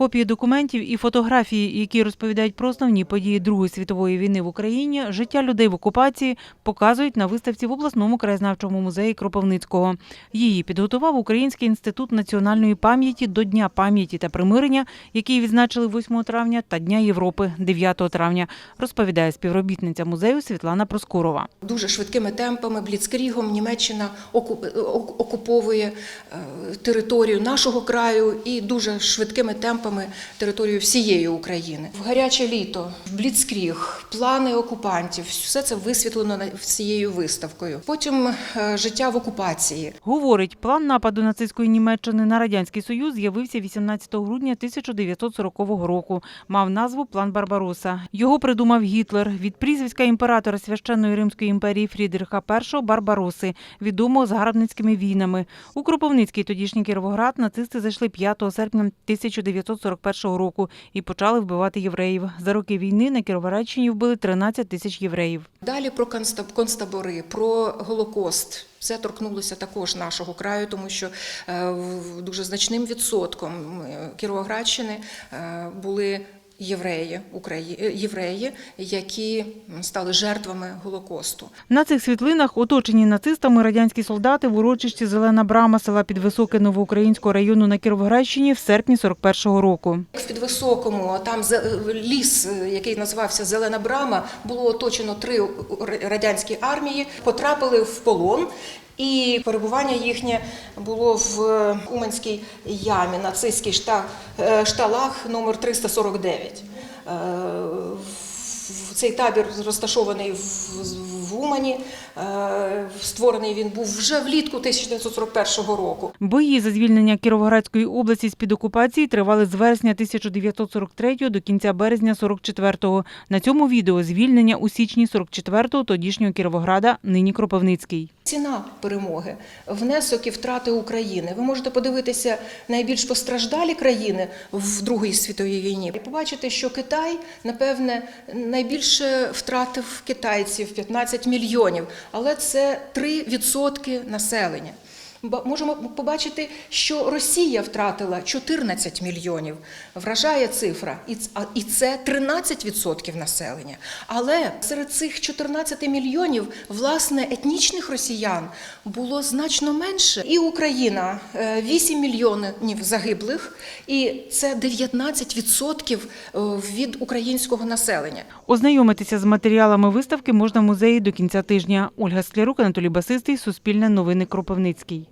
копії документів і фотографії, які розповідають про основні події Другої світової війни в Україні, життя людей в окупації показують на виставці в обласному краєзнавчому музеї Кропивницького. Її підготував Український інститут національної пам'яті до Дня пам'яті та примирення, який відзначили 8 травня, та Дня Європи 9 травня, розповідає співробітниця музею Світлана Проскурова. Дуже швидкими темпами, бліцкрігом Німеччина окуп- окуповує е, територію нашого краю і дуже швидкими темпами територію всієї України. В гаряче літо, в бліцкріг, плани окупантів все це висвітлено на- всією виставкою. Потім е, життя в окупації. Говорить, план нападу нацистської Німеччини на радянський союз з'явився 18 грудня 1940 року. Мав назву План Барбароса. Його придумав Гітлер від прізвиська імператора священної Римської імперії Фрідріха І Барбароси, відомого загарбницькими війнами. У Кропивницький тодішній Кіровоград нацисти зайшли 5 серпня 1941 року і почали вбивати євреїв. За роки війни на Кіровоградщині вбили 13 тисяч євреїв. Далі про концтабори, про Голокост. Це торкнулося також нашого краю, тому що е, дуже значним відсотком е, Кіровоградщини е, були євреї, Украї... е, євреї, які стали жертвами Голокосту. На цих світлинах оточені нацистами радянські солдати в урочищі Зелена Брама села Підвисоке Новоукраїнського району на Кіровоградщині в серпні 41-го року. В Підвисокому там ліс, який називався Зелена Брама, було оточено три радянські армії, потрапили в полон. І перебування їхнє було в Уманській ямі, нацистський шта- е, шталах номер 349. Е, Цей табір розташований в, Умані. Е, Створений він був вже влітку 1941 року. Бої за звільнення Кіровоградської області з-під окупації тривали з вересня 1943 до кінця березня 44-го. На цьому відео звільнення у січні 44-го тодішнього Кіровограда, нині Кропивницький. Ціна перемоги, внесок і втрати України. Ви можете подивитися найбільш постраждалі країни в Другій світовій війні і побачити, що Китай, напевне, найбільше втратив китайців 15 мільйонів, але це 3% населення. Можемо побачити, що Росія втратила 14 мільйонів. Вражає цифра, і це 13% населення. Але серед цих 14 мільйонів власне етнічних росіян було значно менше. І Україна е, 8 мільйонів загиблих, і це 19% е, від українського населення. Ознайомитися з матеріалами виставки можна в музеї до кінця тижня. Ольга Склярук, Анатолій Басистий, Суспільне новини Кропивницький.